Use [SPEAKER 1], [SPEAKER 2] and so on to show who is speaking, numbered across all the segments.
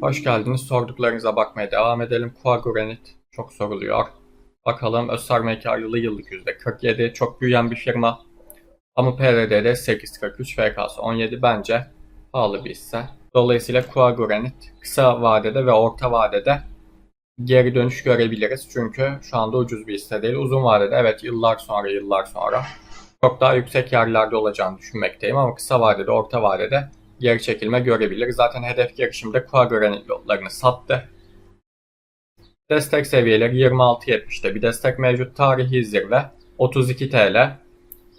[SPEAKER 1] Hoş geldiniz. Sorduklarınıza bakmaya devam edelim. Kuagurenit çok soruluyor. Bakalım Özsarme karlılığı yıllık %47. Çok büyüyen bir firma. Ama PRD'de 8.43, FK'sı 17 bence pahalı bir hisse. Dolayısıyla Kuagurenit kısa vadede ve orta vadede geri dönüş görebiliriz. Çünkü şu anda ucuz bir hisse değil. Uzun vadede evet yıllar sonra yıllar sonra çok daha yüksek yerlerde olacağını düşünmekteyim ama kısa vadede, orta vadede geri çekilme görebilir. Zaten hedef girişimde Kuagurenit lotlarını sattı. Destek seviyeleri 26.70'te bir destek mevcut. Tarihi zirve 32 TL.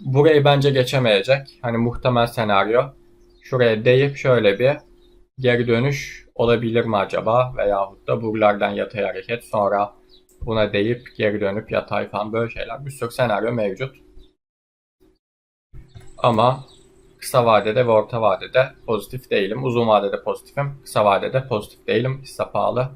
[SPEAKER 1] Burayı bence geçemeyecek. Hani muhtemel senaryo. Şuraya deyip şöyle bir geri dönüş olabilir mi acaba? Veyahut da buralardan yatay hareket sonra buna deyip geri dönüp yatay falan böyle şeyler. Bir sürü senaryo mevcut. Ama kısa vadede ve orta vadede pozitif değilim. Uzun vadede pozitifim. Kısa vadede pozitif değilim. Hisse pahalı.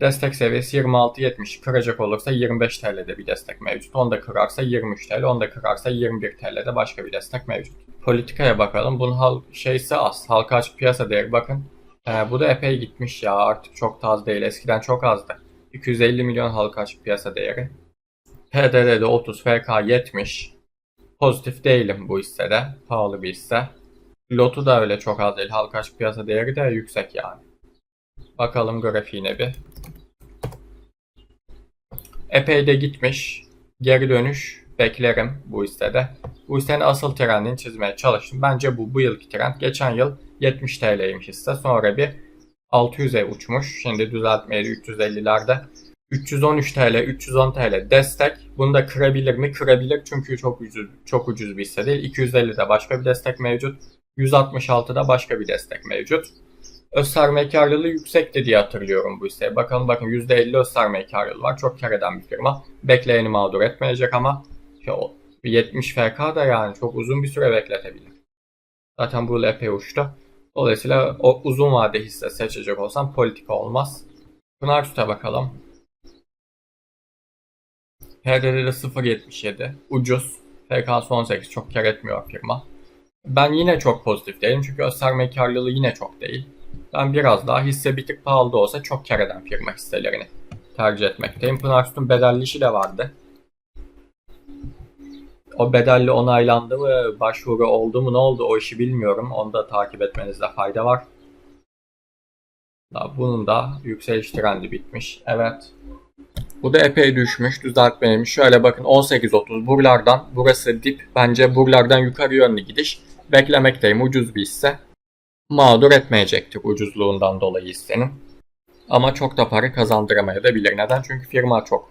[SPEAKER 1] Destek seviyesi 26.70 kıracak olursa 25 TL'de bir destek mevcut. Onu da kırarsa 23 TL, onu da kırarsa 21 TL'de başka bir destek mevcut. Politikaya bakalım. Bunun hal şeysi az. Halka açık piyasa değeri bakın. Ee, bu da epey gitmiş ya. Artık çok da az değil. Eskiden çok azdı. 250 milyon halka açık piyasa değeri. PDD'de 30, FK 70. Pozitif değilim bu hissede. Pahalı bir hisse. Lotu da öyle çok az değil. Halka açık piyasa değeri de yüksek yani. Bakalım grafiğine bir. Epey de gitmiş. Geri dönüş beklerim bu hissede. Bu hissenin asıl trendini çizmeye çalıştım. Bence bu bu yılki trend. Geçen yıl 70 TL'ymiş hisse. Sonra bir 600'e uçmuş. Şimdi düzeltmeyeli 350'lerde. 313 TL, 310 TL destek. Bunu da kırabilir mi? Kırabilir çünkü çok ucuz, çok ucuz bir hisse değil. 250'de başka bir destek mevcut. 166'da başka bir destek mevcut. Öz sermaye karlılığı yüksekti diye hatırlıyorum bu hisseye. Bakalım bakın %50 öz sermaye karlılığı var. Çok kar eden bir firma. Bekleyeni mağdur etmeyecek ama işte o 70 FK da yani çok uzun bir süre bekletebilir. Zaten bu epey uçtu. Dolayısıyla o uzun vade hisse seçecek olsam politika olmaz. Pınar Süt'e bakalım. PDD'de 0.77. Ucuz. FK'sı 18 çok kar etmiyor firma. Ben yine çok pozitif değilim çünkü öz sermaye karlılığı yine çok değil. Ben biraz daha hisse bir tık pahalı da olsa çok kar eden firma hisselerini tercih etmekteyim. Pınar bedelli işi de vardı. O bedelli onaylandı mı, başvuru oldu mu, ne oldu o işi bilmiyorum. Onu da takip etmenizde fayda var. Bunun da yükseliş trendi bitmiş. Evet. Bu da epey düşmüş. Düzeltmeymiş. Şöyle bakın 18.30 buralardan. Burası dip. Bence buralardan yukarı yönlü gidiş. Beklemekteyim. Ucuz bir hisse. Mağdur etmeyecektir ucuzluğundan dolayı hissenin. Ama çok da para kazandıramayabilir. Neden? Çünkü firma çok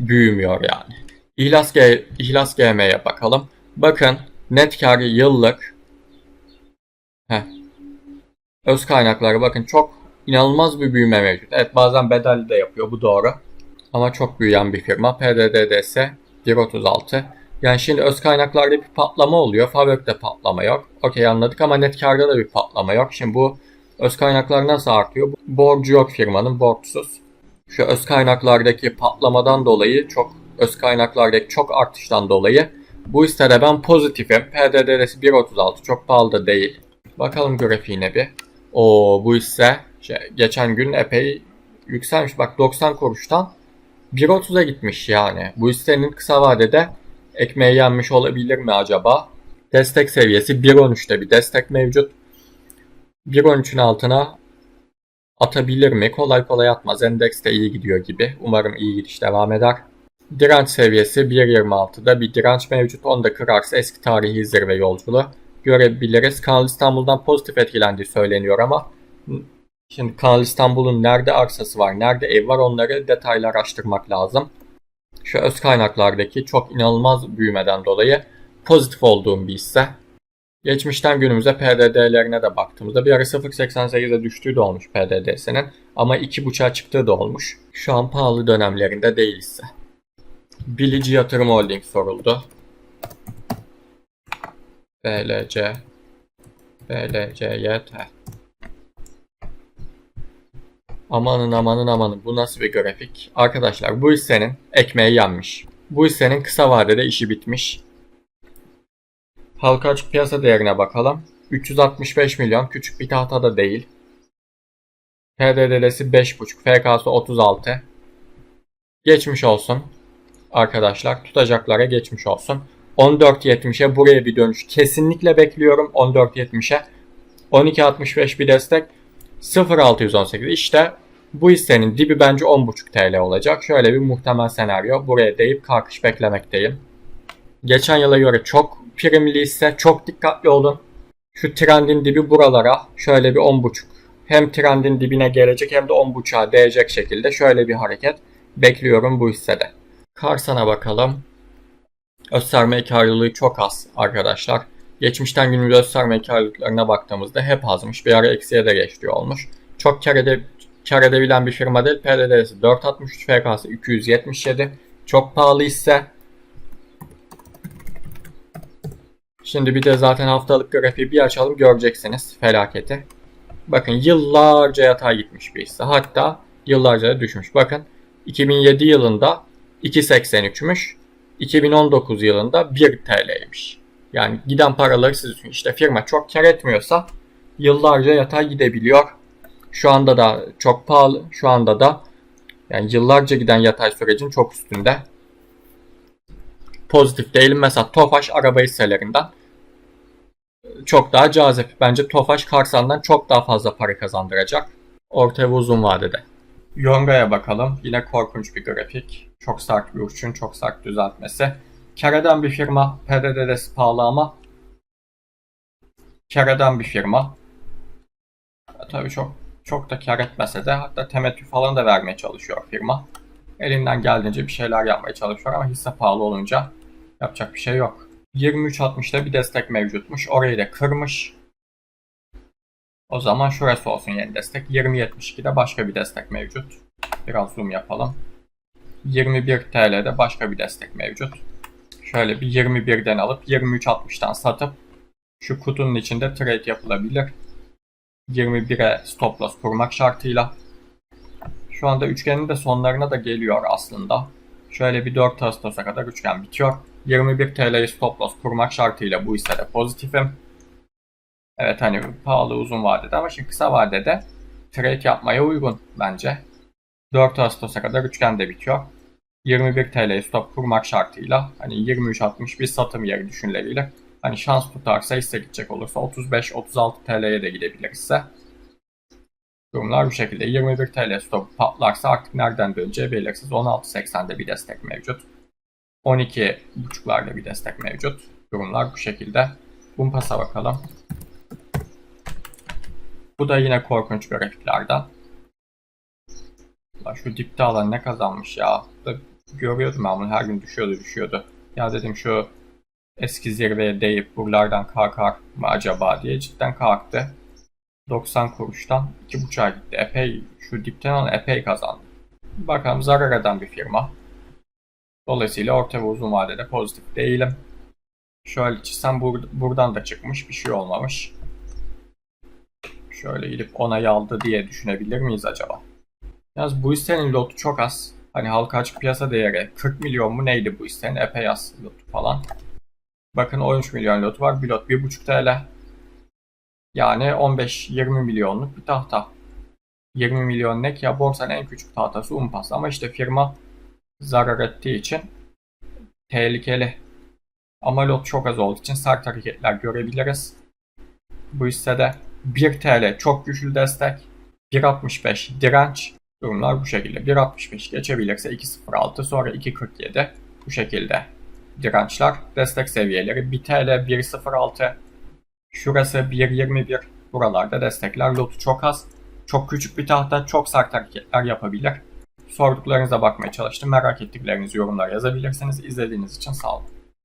[SPEAKER 1] büyümüyor yani. İhlas, G İhlas GM'ye bakalım. Bakın net karı yıllık Heh. öz kaynakları bakın çok inanılmaz bir büyüme mevcut. Evet bazen bedelli de yapıyor bu doğru. Ama çok büyüyen bir firma. PDDDS 1.36. Yani şimdi öz kaynaklarda bir patlama oluyor. Fabrikte patlama yok. Okey anladık ama net karda da bir patlama yok. Şimdi bu öz kaynaklar nasıl artıyor? Borcu yok firmanın, borçsuz. Şu öz kaynaklardaki patlamadan dolayı çok öz kaynaklardaki çok artıştan dolayı bu hissede ben pozitifim. PDD'si 1.36 çok pahalı da değil. Bakalım grafiğine bir. O bu hisse şey, geçen gün epey yükselmiş. Bak 90 kuruştan 1.30'a gitmiş yani. Bu hissenin kısa vadede ekmeği yenmiş olabilir mi acaba? Destek seviyesi 1.13'te bir destek mevcut. 1.13'ün altına atabilir mi? Kolay kolay atmaz. Endeks de iyi gidiyor gibi. Umarım iyi gidiş devam eder. Direnç seviyesi 1.26'da bir direnç mevcut. Onu da kırarsa eski tarihi zirve yolculuğu görebiliriz. Kanal İstanbul'dan pozitif etkilendiği söyleniyor ama şimdi Kanal İstanbul'un nerede arsası var, nerede ev var onları detaylı araştırmak lazım. Şu öz kaynaklardaki çok inanılmaz büyümeden dolayı pozitif olduğum bir hisse. Geçmişten günümüze PDD'lerine de baktığımızda bir ara 0.88'e düştüğü de olmuş PDD'sinin ama 2.5'a çıktığı da olmuş. Şu an pahalı dönemlerinde değil ise. Bilici Yatırım Holding soruldu. BLC BLCYT Amanın amanın amanın bu nasıl bir grafik? Arkadaşlar bu hissenin ekmeği yanmış. Bu hissenin kısa vadede işi bitmiş. Halka açık piyasa değerine bakalım. 365 milyon küçük bir tahtada değil. PDD'si 5.5, FK'sı 36. Geçmiş olsun arkadaşlar. Tutacaklara geçmiş olsun. 14.70'e buraya bir dönüş kesinlikle bekliyorum. 14.70'e 12.65 bir destek. 0.618 işte bu hissenin dibi bence 10.5 TL olacak. Şöyle bir muhtemel senaryo. Buraya deyip kalkış beklemekteyim. Geçen yıla göre çok primli hisse. Çok dikkatli olun. Şu trendin dibi buralara şöyle bir 10.5 hem trendin dibine gelecek hem de 10.5'a değecek şekilde şöyle bir hareket bekliyorum bu hissede. Karsan'a bakalım. Gösterme karlılığı çok az arkadaşlar. Geçmişten günümüz gösterme karlılıklarına baktığımızda hep azmış. Bir ara eksiye de geçtiği olmuş. Çok kar, ede, kar edebilen bir firma değil. PDD'si 463, FK'sı 277. Çok pahalı hisse. Şimdi bir de zaten haftalık grafiği bir açalım göreceksiniz felaketi. Bakın yıllarca yatay gitmiş bir hisse. Hatta yıllarca da düşmüş. Bakın 2007 yılında 2.83'müş. 2019 yılında 1 TL'ymiş. Yani giden paraları siz düşünün. İşte firma çok kar etmiyorsa yıllarca yatay gidebiliyor. Şu anda da çok pahalı. Şu anda da yani yıllarca giden yatay sürecin çok üstünde. Pozitif değilim. Mesela Tofaş araba hisselerinden çok daha cazip. Bence Tofaş Karsan'dan çok daha fazla para kazandıracak. Orta ve uzun vadede. Yonga'ya bakalım. Yine korkunç bir grafik. Çok sert bir uçun, çok sert düzeltmesi. Kar eden bir firma. PDD'si pahalı ama kar eden bir firma. Ya, tabii çok çok da kar etmese de hatta temettü falan da vermeye çalışıyor firma. Elinden geldiğince bir şeyler yapmaya çalışıyor ama hisse pahalı olunca yapacak bir şey yok. 23.60'da bir destek mevcutmuş. Orayı da kırmış. O zaman şurası olsun yeni destek. 20.72'de başka bir destek mevcut. Biraz zoom yapalım. 21 TL'de başka bir destek mevcut. Şöyle bir 21'den alıp 23.60'dan satıp şu kutunun içinde trade yapılabilir. 21'e stop loss kurmak şartıyla. Şu anda üçgenin de sonlarına da geliyor aslında. Şöyle bir 4 Ağustos'a kadar üçgen bitiyor. 21 TL'yi stop loss kurmak şartıyla bu hissede pozitifim. Evet hani pahalı uzun vadede ama şimdi kısa vadede trade yapmaya uygun bence. 4 Ağustos'a kadar üçgen de bitiyor. 21 TL'yi stop kurmak şartıyla hani 23.60 bir satım yeri düşünülebilir. Hani şans tutarsa hisse gidecek olursa 35-36 TL'ye de gidebilir ise. Durumlar bu şekilde. 21 TL stop patlarsa artık nereden döneceği belirsiz. 16.80'de bir destek mevcut. 12.5'larda bir destek mevcut. Durumlar bu şekilde. Bumpas'a bakalım. Bu da yine korkunç grafiklerden. Ulan şu dipte alan ne kazanmış ya. Görüyordum ben her gün düşüyordu düşüyordu. Ya dedim şu eski zirveye değip buralardan kalkar mı acaba diye cidden kalktı. 90 kuruştan 2.5'a gitti. Epey şu dipten alan epey kazandı. Bakalım zarar eden bir firma. Dolayısıyla orta ve uzun vadede pozitif değilim. Şöyle çizsem bur buradan da çıkmış bir şey olmamış. Şöyle gidip onayı aldı diye düşünebilir miyiz acaba? Yalnız bu hissenin lotu çok az. Hani halka açık piyasa değeri 40 milyon mu neydi bu hissenin? Epey az lotu falan. Bakın 13 milyon lotu var. Bir lot 1.5 TL. Yani 15-20 milyonluk bir tahta. 20 milyon nek ya borsanın en küçük tahtası Umpas. Ama işte firma zarar ettiği için tehlikeli. Ama lot çok az olduğu için sert hareketler görebiliriz. Bu hissede 1 TL çok güçlü destek. 1.65 direnç. Durumlar bu şekilde. 1.65 geçebilirse 2.06 sonra 2.47 bu şekilde dirençler. Destek seviyeleri 1 TL 1.06 Şurası 1.21 buralarda destekler. Lotu çok az. Çok küçük bir tahta çok sert hareketler yapabilir. Sorduklarınıza bakmaya çalıştım. Merak ettiklerinizi yorumlara yazabilirsiniz. İzlediğiniz için sağ olun.